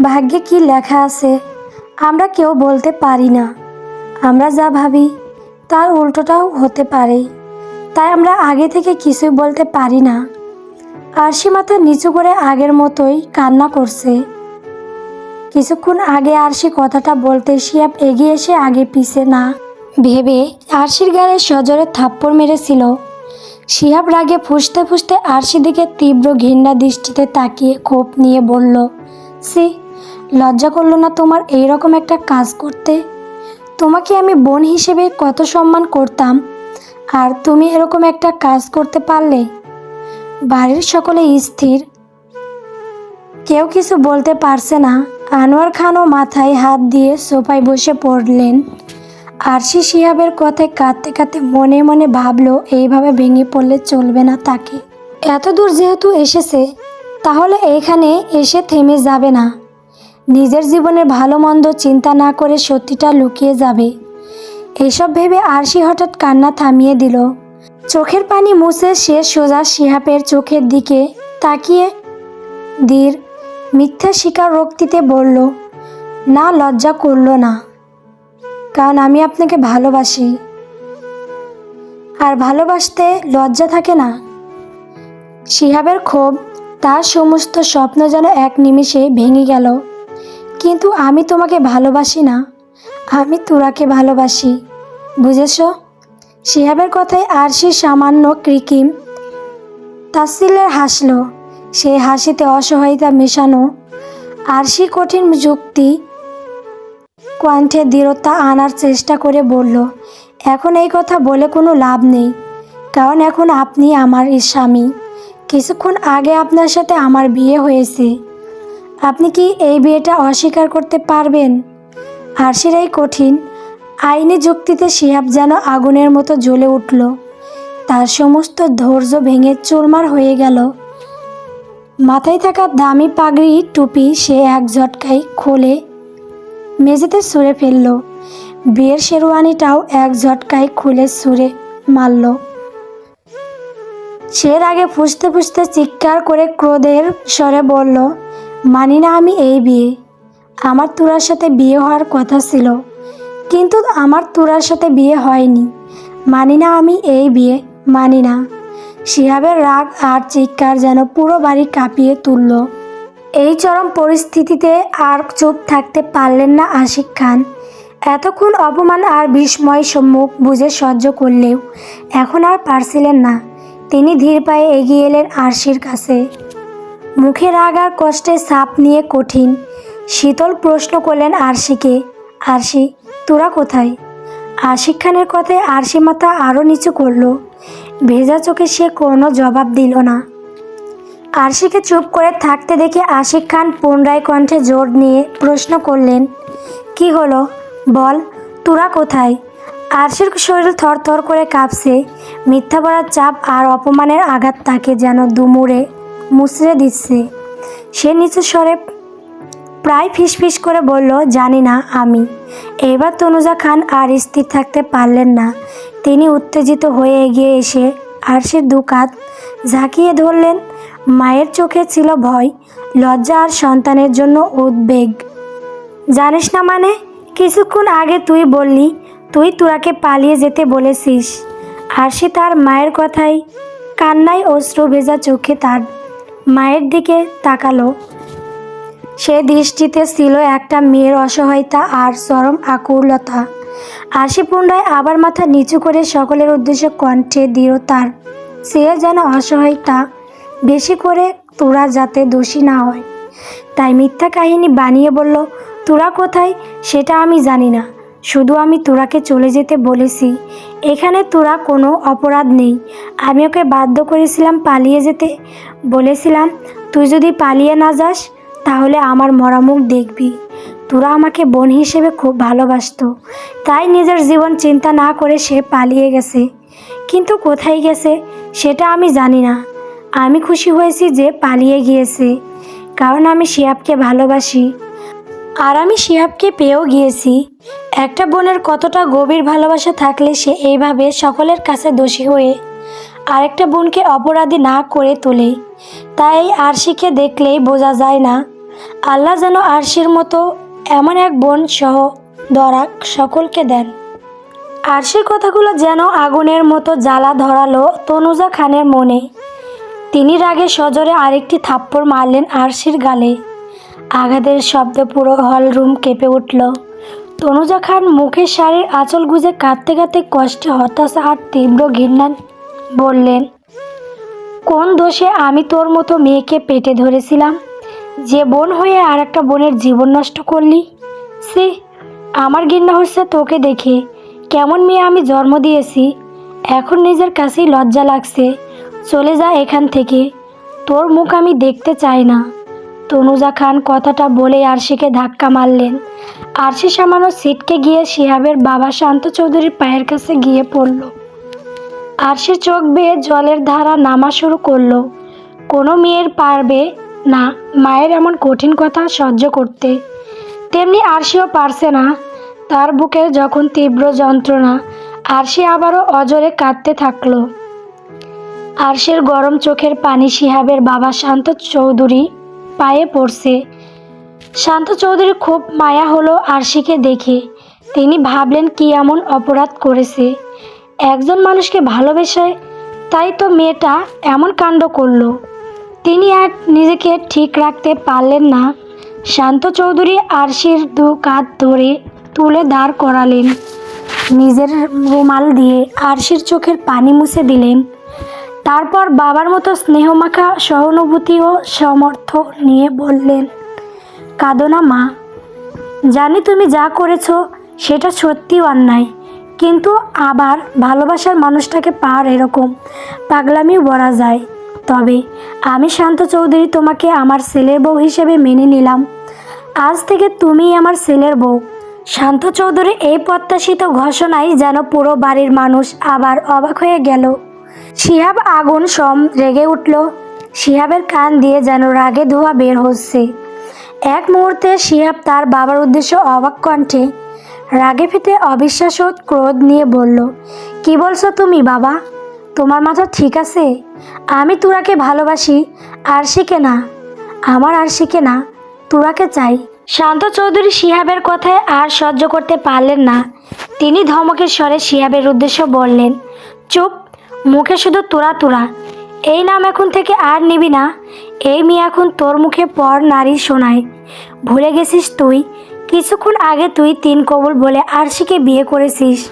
ভাগ্যে কি লেখা আছে, আমরা কেউ বলতে পারি না। আমরা যা ভাবি, তার উল্টোটাও হতে পারে। তাই আমরা আগে থেকে কিছুই বলতে পারি না। আরশি মাথা নিচু করে আগের মতোই কান্না করছে। কিছুক্ষণ আগে আরশি কথাটা বলতে শিয়াব এগিয়ে এসে আগে পিছে না ভেবে আরশির গায়ে সজোরে থাপ্পড় মেরেছিল। শিহাব রাগে ফুসতে ফুসতে আরশি দিকে তীব্র ঘৃণা দৃষ্টিতে তাকিয়ে ক্ষোভ নিয়ে বলল সি লজ্জা করল না তোমার এই রকম একটা কাজ করতে? তোমাকে আমি বোন হিসেবে কত সম্মান করতাম, আর তুমি এরকম একটা কাজ করতে পারলে? বাড়ির সকলে স্থির। কেউ কিছু বলতে পারছে না। আনোয়ার খানও মাথায় হাত দিয়ে সোফায় বসে পড়লেন। আরশি শিহাবের কথায় কাঁদতে কাঁদতে মনে মনে ভাবলো, এইভাবে ভেঙে পড়লে চলবে না তাকে। এত দূর যেহেতু এসেছে, তাহলে এইখানে এসে থেমে যাবে না। নিজের জীবনের ভালো মন্দ চিন্তা না করে সত্যিটা লুকিয়ে যাবে। এসব ভেবে আরশি হঠাৎ কান্না থামিয়ে দিল। চোখের পানি মুছে সে সোজা শিহাবের চোখের দিকে তাকিয়ে ধীর, মিথ্যা স্বীকার রক্তিতে বলল, না, লজ্জা করল না। কারণ আমি আপনাকে ভালোবাসি। আর ভালোবাসতে লজ্জা থাকে না। শিহাবের ক্ষোভ, তার সমস্ত স্বপ্ন যেন এক নিমিষে ভেঙে গেল। কিন্তু আমি তোমাকে ভালোবাসি না। আমি তোরাকে ভালোবাসি। বুঝেছ? শিহাবের কথায় আর সে সামান্য ক্রিকিম তাসিলের হাসল। সেই হাসিতে অসহায়তা মেশানো। আর সে কঠিন যুক্তি কণ্ঠে দৃঢ়তা আনার চেষ্টা করে বলল, এখন এই কথা বলে কোনো লাভ নেই। কারণ এখন আপনি আমার স্বামী। কিছুক্ষণ আগে আপনার সাথে আমার বিয়ে হয়েছে। আপনি কি এই বিয়েটা অস্বীকার করতে পারবেন? আর সেটাই কঠিন। আইনি যুক্তিতে শিহাব যেন আগুনের মতো জ্বলে উঠল। তার সমস্ত ধৈর্য ভেঙে চুরমার হয়ে গেল। মাথায় থাকা দামি পাগড়ি, টুপি সে এক ঝটকায় খোলে, মেঝেতে ছুঁড়ে ফেলল। বিয়ের শেরওয়ানিটাও এক ঝটকায় খুলে সুরে মারল। সে আগে ফুসতে ফুসতে চিৎকার করে ক্রোধের স্বরে বলল মানি না আমি এই বিয়ে। আমার তুরার সাথে বিয়ে হওয়ার কথা ছিল, কিন্তু আমার তুরার সাথে বিয়ে হয়নি। মানি না আমি এই বিয়ে, মানি না। শিহাবের রাগ আর চিৎকার যেন পুরো বাড়ি কাঁপিয়ে তুলল। এই চরম পরিস্থিতিতে আর চুপ থাকতে পারলেন না আশিক খান। এতক্ষণ অপমান আর বিস্ময় সম্মুখ বুঝে সহ্য করলেও এখন আর পারছিলেন না। তিনি ধীর পায়ে এগিয়ে এলেন আরশির কাছে। মুখে রাগ আর কষ্টে সাপ নিয়ে কঠিন। শীতল প্রশ্ন করলেন আরশিকে, আরশি, তোরা কোথায়? আশিক খানের কথায় আরশি মাথা আরও নিচু করল। ভেজা চোখে সে কোনো জবাব দিল না। আরশিকে চুপ করে থাকতে দেখে আশিক খান পুনরায় কণ্ঠে জোর নিয়ে প্রশ্ন করলেন, কি হলো? বল, তোরা কোথায়? আরশির শরীর থরথর করে কাঁপছে। মিথ্যা বলার চাপ আর অপমানের আঘাত তাকে যেন দুমুড়ে মুচড়ে দিচ্ছে। সে নিচু স্বরে প্রায় ফিসফিস করে বলল, জানি না আমি। এবার তনুজা খান আর স্থির থাকতে পারলেন না। তিনি উত্তেজিত হয়ে এগিয়ে এসে আরশির দুকাত ঝাঁকিয়ে ধরলেন। মায়ের চোখে ছিল ভয়, লজ্জা আর সন্তানের জন্য উদ্বেগ। জানিস না মানে কিছুক্ষণ আগে তুই বললি, তুই তোরাকে পালিয়ে যেতে বলেছিস। আরশি তার মায়ের কথাই কান্নায় অশ্রু ভেজা চোখে তার মায়ের দিকে তাকালো। সে দৃষ্টিতে ছিল একটা মেয়ের অসহায়তা আর চরম আকুলতা। আশি পুনরায় আবার মাথা নিচু করে সকলের উদ্দেশ্যে কণ্ঠে দৃঢ়তার সে যেন অসহায়তা। বেশি করে তোরা যাতে দোষী না হয়। তাই মিথ্যা কাহিনী বানিয়ে বলল, তোরা কোথায়? সেটা আমি জানি না। শুধু আমি তোরাকে চলে যেতে বলেছি। এখানে তোরা কোনো অপরাধ নেই। আমি ওকে বাধ্য করেছিলাম পালিয়ে যেতে। বলেছিলাম, তুই যদি পালিয়ে না যাস, তাহলে আমার মরামুখ দেখবি। তোরা আমাকে বোন হিসেবে খুব ভালোবাসতো। তাই নিজের জীবন চিন্তা না করে সে পালিয়ে গেছে। কিন্তু কোথায় গেছে, সেটা আমি জানি না। আমি খুশি হয়েছি যে পালিয়ে গিয়েছে। কারণ আমি শিয়াবকে ভালোবাসি। আর আমি শিয়াবকে পেয়েও গিয়েছি। একটা বোনের কতটা গভীর ভালোবাসা থাকলে সে এইভাবে সকলের কাছে দোষী হয়ে আরেকটা বোনকে অপরাধী না করে তোলে, তাই আরশিকে দেখলেই বোঝা যায় না। আল্লাহ যেন আরশির মতো এমন এক বোন সহ দরাক সকলকে দেন। আরশির কথাগুলো যেন আগুনের মতো জ্বালা ধরালো তনুজা খানের মনে। তিনি রাগে সজোরে আরেকটি থাপ্পড় মারলেন আরশির গালে। আঘাতের শব্দ পুরো হল রুম কেঁপে উঠল। তনুজা খান মুখের শাড়ির আঁচল গুজে কাঁদতে কাঁদতে কষ্টে, হতাশা আর তীব্র ঘৃণা বললেন, কোন দোষে আমি তোর মতো মেয়েকে পেটে ধরেছিলাম? যে বোন হয়ে আর একটা বোনের জীবন নষ্ট করলি? সে আমার ঘৃণা হচ্ছে তোকে দেখে। কেমন মেয়ে আমি জন্ম দিয়েছি, এখন নিজের কাছেই লজ্জা লাগছে। চলে যা এখান থেকে। তোর মুখ আমি দেখতে চাই না। তনুজা খান কথাটা বলে আরশিকে ধাক্কা মারলেন। আরশি সামান্য সিটকে গিয়ে শিহাবের বাবা শান্ত চৌধুরীর পায়ের কাছে গিয়ে পড়ল। আরশির চোখ বেয়ে জলের ধারা নামা শুরু করল। কোনো মেয়ের পারবে না মায়ের এমন কঠিন কথা সহ্য করতে। তেমনি আরশিও পারছে না। তার বুকে যখন তীব্র যন্ত্রণা, আরশি আবারও অজরে কাঁদতে থাকল। আরশের গরম চোখের পানি শিহাবের বাবা শান্ত চৌধুরী পায়ে পড়ছে। শান্ত চৌধুরী খুব মায়া হলো আরশিকে দেখে। তিনি ভাবলেন, কি এমন অপরাধ করেছে? একজন মানুষকে ভালোবেসে, তাই তো মেয়েটা এমন কাণ্ড করল। তিনি আর নিজেকে ঠিক রাখতে পারলেন না। শান্ত চৌধুরী আরশির দু কাঁধ ধরে তুলে দাঁড় করালেন। নিজের রুমাল দিয়ে আরশির চোখের পানি মুছে দিলেন। তারপর বাবার মতো স্নেহমাখা, সহানুভূতি ও সমর্থ নিয়ে বললেন কাঁদো না মা, জানি তুমি যা করেছ সেটা সত্যি অন্যায়, কিন্তু আবার ভালোবাসার মানুষটাকে পার এরকম পাগলামিও বলা যায়। তবে আমি শান্ত চৌধুরী, তোমাকে আমার ছেলের বউ হিসেবে মেনে নিলাম। আজ থেকে তুমি আমার ছেলের বউ। শান্ত চৌধুরী এই প্রত্যাশিত ঘোষণায় যেন পুরো বাড়ির মানুষ আবার অবাক হয়ে গেল। শিহাব আগুন সম রেগে উঠল। শিহাবের কান দিয়ে যেন রাগে ধোয়া বের হচ্ছে। এক মুহূর্তে শিহাব তার বাবার উদ্দেশ্য অবাক কণ্ঠে রাগে ফেটে অবিশ্বাস ও ক্রোধ নিয়ে বলল, কি বলছো তুমি বাবা? তোমার মাথা ঠিক আছে? আমি তুরাকে ভালোবাসি, আর শিখে না? আমার আর শিখে না? তুরাকে চাই। শান্ত চৌধুরী শিহাবের কথায় আর সহ্য করতে পারলেন না। তিনি ধমকের স্বরে শিহাবের উদ্দেশ্য বললেন, চুপ মুখে শুধু তোরা তোরা। এই নাম এখন থেকে আর নিবি না। এই মেয়ে এখন তোর মুখে পর নারী শোনায় ভুলে গেছিস তুই? কিছুক্ষণ আগে তুই তিন কবুল বলে আরশিকে বিয়ে করেছিস।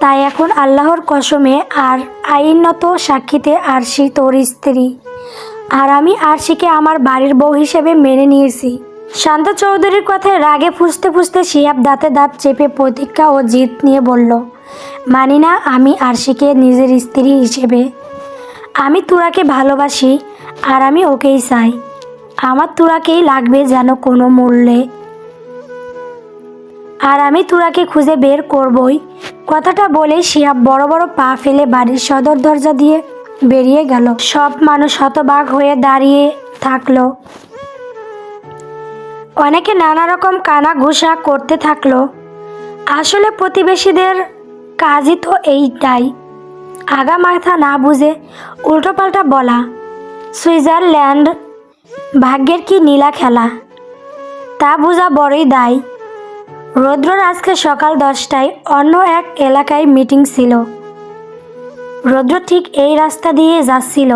তাই এখন আল্লাহর কসমে আর আইনত সাক্ষীতে আরশি তোর স্ত্রী। আর আমি আরশিকে আমার বাড়ির বউ হিসেবে মেনে নিয়েছি। শান্ত চৌধুরীর কথায় রাগে ফুসতে ফুসতে শিয়াব দাঁতে দাঁত চেপে প্রতীক্ষা ও জিত নিয়ে বলল মানি না আমি আরশিকে নিজের স্ত্রী হিসেবে। আমি তুরাকে ভালোবাসি আর আমি ওকেই চাই। আমার তুরাকেই লাগবে যেন কোনো মূল্যে। আর আমি তুরাকে খুঁজে বের করবই। কথাটা বলে শিহাব বড় বড় পা ফেলে বাড়ির সদর দরজা দিয়ে বেরিয়ে গেল। সব মানুষ হতবাক হয়ে দাঁড়িয়ে থাকল। অনেকে নানা রকম কানা ঘুষা করতে থাকল। আসলে প্রতিবেশীদের কাজই তো এইটাই। আগা মাথা না বুঝে উল্টোপাল্টা বলা, সুইজারল্যান্ড, ভাগ্যের কি নীলা খেলা? তা বোঝা বড়ই দায়। রৌদ্রর আজকে সকাল দশটায় অন্য এক এলাকায় মিটিং ছিল। রৌদ্র ঠিক এই রাস্তা দিয়ে যাচ্ছিল।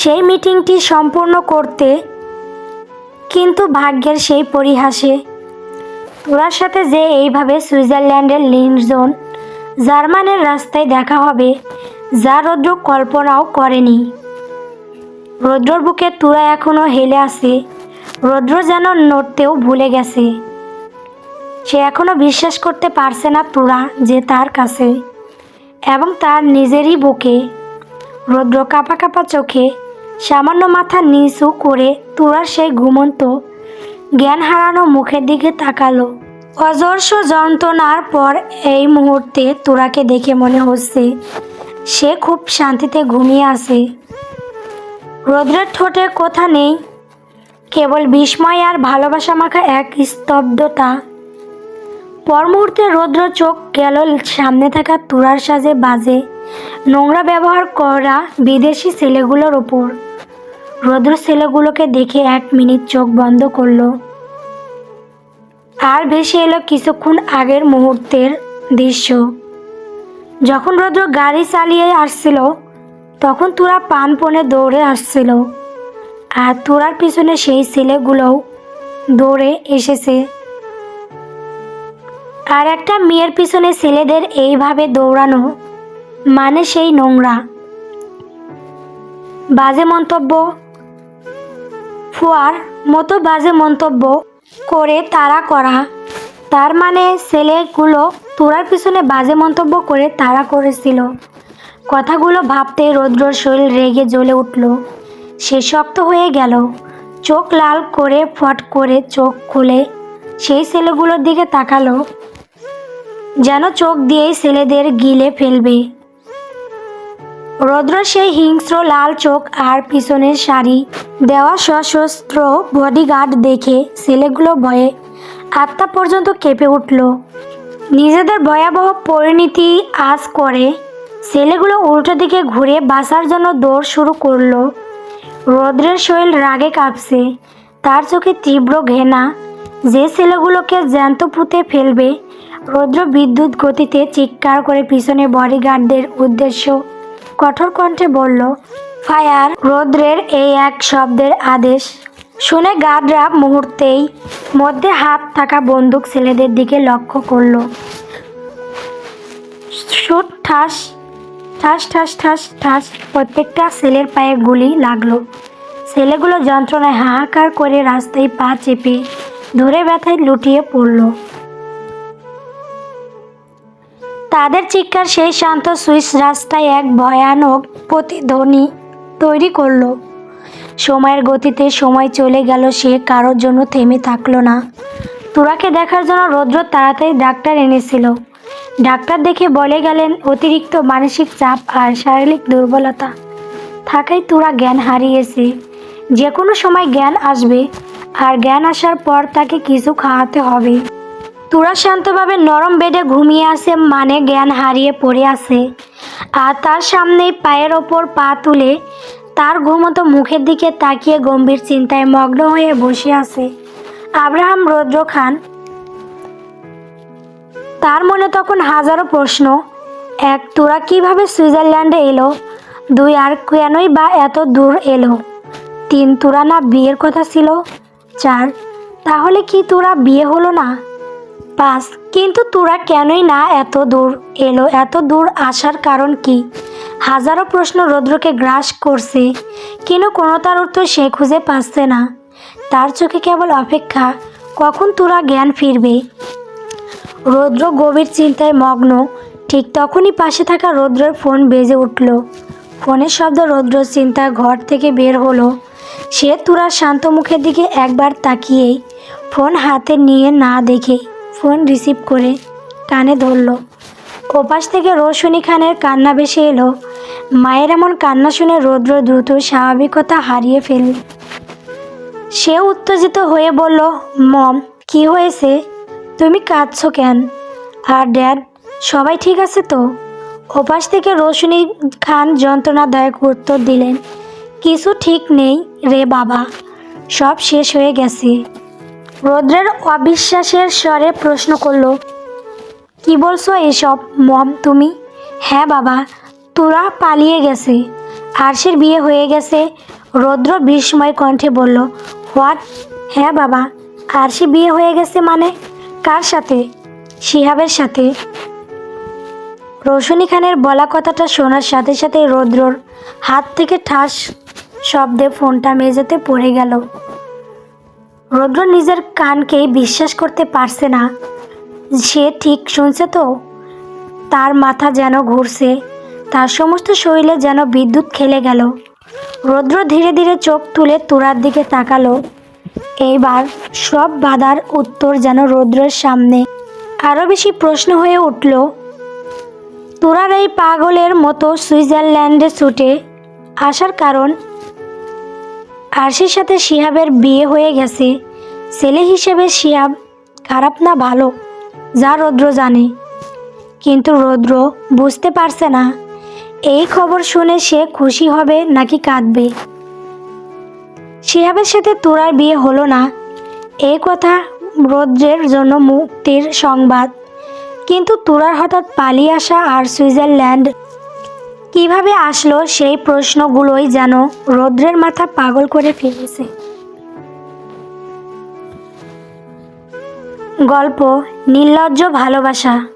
সেই মিটিংটি সম্পূর্ণ করতে কিন্তু ভাগ্যের সেই পরিহাসে তোরার সাথে যে এইভাবে সুইজারল্যান্ডের লিনজোন জার্মানের রাস্তায় দেখা হবে, যা রৌদ্র কল্পনাও করেনি। রৌদ্রর বুকে তুরা এখনও হেলে আছে, রৌদ্র যেন নড়তেও ভুলে গেছে। সে এখনও বিশ্বাস করতে পারছে না তুরা যে তার কাছে এবং তার নিজেরই বুকে। রৌদ্র কাঁপা কাঁপা চোখে সামান্য মাথা নিচু করে তুরার সেই ঘুমন্ত জ্ঞান হারানো মুখের দিকে তাকালো। অজর্ষ যন্ত্রণার পর এই মুহূর্তে তোরাকে দেখে মনে হচ্ছে সে খুব শান্তিতে ঘুমিয়ে আছে। রৌদ্রের ঠোঁটে কথা নেই, কেবল বিস্ময় আর ভালোবাসা মাখা এক স্তব্ধতা। পর মুহূর্তে রৌদ্র চোখ গেল সামনে থাকা তুরার সাজে বাজে নোংরা ব্যবহার করা বিদেশি ছেলেগুলোর ওপর রৌদ্র ছেলেগুলোকে দেখে এক মিনিট চোখ বন্ধ করল। আর ভেসে এলো কিছুক্ষণ আগের মুহূর্তের দৃশ্য। যখন রৌদ্র গাড়ি চালিয়ে আসছিল, তখন তোরা পানপনে দৌড়ে আসছিল। আর তোরার পিছনে সেই ছেলেগুলোও দৌড়ে এসেছে। আর একটা মেয়ের পিছনে ছেলেদের এইভাবে দৌড়ানো মানে সেই নোংরা। বাজে মন্তব্য, ফুয়ার মতো বাজে মন্তব্য করে তারা করা। তার মানে ছেলেগুলো তোরার পিছনে বাজে মন্তব্য করে তারা করেছিল। কথাগুলো ভাবতে রৌদ্রর শরীর রেগে জ্বলে উঠল। সে শক্ত হয়ে গেল। চোখ লাল করে ফট করে চোখ খুলে সেই ছেলেগুলোর দিকে তাকালো। যেন চোখ দিয়েই ছেলেদের গিলে ফেলবে। রৌদ্র সেই হিংস্র লাল চোখ আর পিছনের শাড়ি। দেওয়া সশস্ত্র বডিগার্ড দেখে ছেলেগুলো ভয়ে আত্মা পর্যন্ত কেঁপে উঠল। নিজেদের ভয়াবহ পরিণতি আজ করে ছেলেগুলো উল্টো দিকে ঘুরে বাঁচার জন্য দৌড় শুরু করল। রৌদ্রের শৈল রাগে কাঁপছে। তার চোখে তীব্র ঘেনা যে ছেলেগুলোকে জ্যান্ত পুঁতে ফেলবে, রৌদ্র বিদ্যুৎ গতিতে চিৎকার করে পিছনে বডিগার্ডদের উদ্দেশ্য কঠোর কণ্ঠে বলল, ফায়ার, রৌদ্রের এই এক শব্দের আদেশ। শুনে গার্ডরা মুহূর্তেই মধ্যে হাত থাকা বন্দুক ছেলেদের দিকে লক্ষ্য করল। শুট ঠাস ঠাস ঠাস ঠাস ঠাস প্রত্যেকটা ছেলের পায়ে গুলি লাগল। ছেলেগুলো যন্ত্রণায় হাহাকার করে রাস্তায় পা চেপে ধরে ব্যথায় লুটিয়ে পড়ল। তাদের চিৎকার সেই শান্ত সুইস রাস্তায় এক ভয়ানক প্রতিধ্বনি তৈরি করল। সময়ের গতিতে সময় চলে গেল, সে কারোর জন্য থেমে থাকল না। তুরাকে দেখার জন্য রৌদ্র তাড়াতাড়ি ডাক্তার এনেছিল। ডাক্তার দেখে বলে গেলেন, অতিরিক্ত মানসিক চাপ আর শারীরিক দুর্বলতা। থাকায় তুরা জ্ঞান হারিয়েছে। যে কোনো সময় জ্ঞান আসবে, আর জ্ঞান আসার পর তাকে কিছু খাওয়াতে হবে। তুরা শান্তভাবে নরম বেডে ঘুমিয়ে আছে মানে জ্ঞান হারিয়ে পড়ে আছে। আর তার সামনেই পায়ের ওপর পা তুলে তার ঘুমতো মুখের দিকে তাকিয়ে গম্ভীর চিন্তায় মগ্ন হয়ে বসে আছে। আব্রাহাম রৌদ্র খান। তার মনে তখন হাজারো প্রশ্ন। এক, তোরা কীভাবে সুইজারল্যান্ডে এলো? দুই, আর কেনই বা এত দূর এলো? তিন, তোরা না বিয়ের কথা ছিল? চার, তাহলে কি তোরা বিয়ে হলো না? পাঁচ কিন্তু তোরা কেনই না এত দূর এলো? এত দূর আসার কারণ কি? হাজারো প্রশ্ন রৌদ্রকে গ্রাস করছে, কিন্তু কোনো তার উত্তর সে খুঁজে পাচ্ছে না। তার চোখে কেবল অপেক্ষা, কখন তোরা জ্ঞান ফিরবে? রৌদ্র গভীর চিন্তায় মগ্ন, ঠিক তখনই পাশে থাকা রৌদ্রের ফোন বেজে উঠল। ফোনের শব্দ রৌদ্র চিন্তা ঘর থেকে বের হলো। সে তুরার শান্ত মুখের দিকে একবার তাকিয়েই ফোন হাতে নিয়ে না দেখে ফোন রিসিভ করে কানে ধরল। ওপাশ থেকে রোশনি খানের কান্না ভেসে এলো। মায়ের এমন কান্না শুনে রৌদ্র দ্রুত স্বাভাবিকতা হারিয়ে ফেলল। সে উত্তেজিত হয়ে বলল, মম, কি হয়েছে? তুমি কাঁদছো কেন? আর ড্যাড, সবাই ঠিক আছে তো? ওপাশ থেকে রোশনি খান যন্ত্রণাদায়ক উত্তর দিলেন, কিছু ঠিক নেই রে বাবা, সব শেষ হয়ে গেছে। রৌদ্রের অবিশ্বাসের স্বরে প্রশ্ন করল, কি বলছো এসব, মম, তুমি? হ্যাঁ বাবা, তোরা পালিয়ে গেছে। আরশির বিয়ে হয়ে গেছে, রৌদ্র বিস্ময় কণ্ঠে বলল। হোয়াট? হ্যাঁ বাবা, আরশি বিয়ে হয়ে গেছে মানে? কার সাথে? শিহাবের সাথে। রোশনী খানের বলা কথাটা শোনার সাথে সাথে রৌদ্রর হাত থেকে ঠাস শব্দে ফোনটা মেঝেতে পড়ে গেল। রৌদ্র নিজের কানকেই বিশ্বাস করতে পারছে না। সে ঠিক শুনছে তো? তার মাথা যেন ঘুরছে, তার সমস্ত শরীরে যেন বিদ্যুৎ খেলে গেল। রৌদ্র ধীরে ধীরে চোখ তুলে তোরার দিকে তাকালো। এইবার সব বাধার উত্তর যেন রৌদ্রের সামনে। আরও বেশি প্রশ্ন হয়ে উঠল, তোরার এই পাগলের মতো সুইজারল্যান্ডে ছুটে আসার কারণ আরশির সাথে শিহাবের বিয়ে হয়ে গেছে। ছেলে হিসেবে শিহাব খারাপ না ভালো, যা রৌদ্র জানে। কিন্তু রৌদ্র বুঝতে পারছে না। এই খবর শুনে সে খুশি হবে নাকি কাঁদবে। শিহাবের সাথে তোরার বিয়ে হলো না। এই কথা রৌদ্রের জন্য মুক্তির সংবাদ। কিন্তু তোরার হঠাৎ পালিয়ে আসা আর সুইজারল্যান্ড কীভাবে আসলো সেই প্রশ্নগুলোই যেন রৌদ্রের মাথা পাগল করে ফেলেছে। গল্প নির্লজ্জ ভালোবাসা।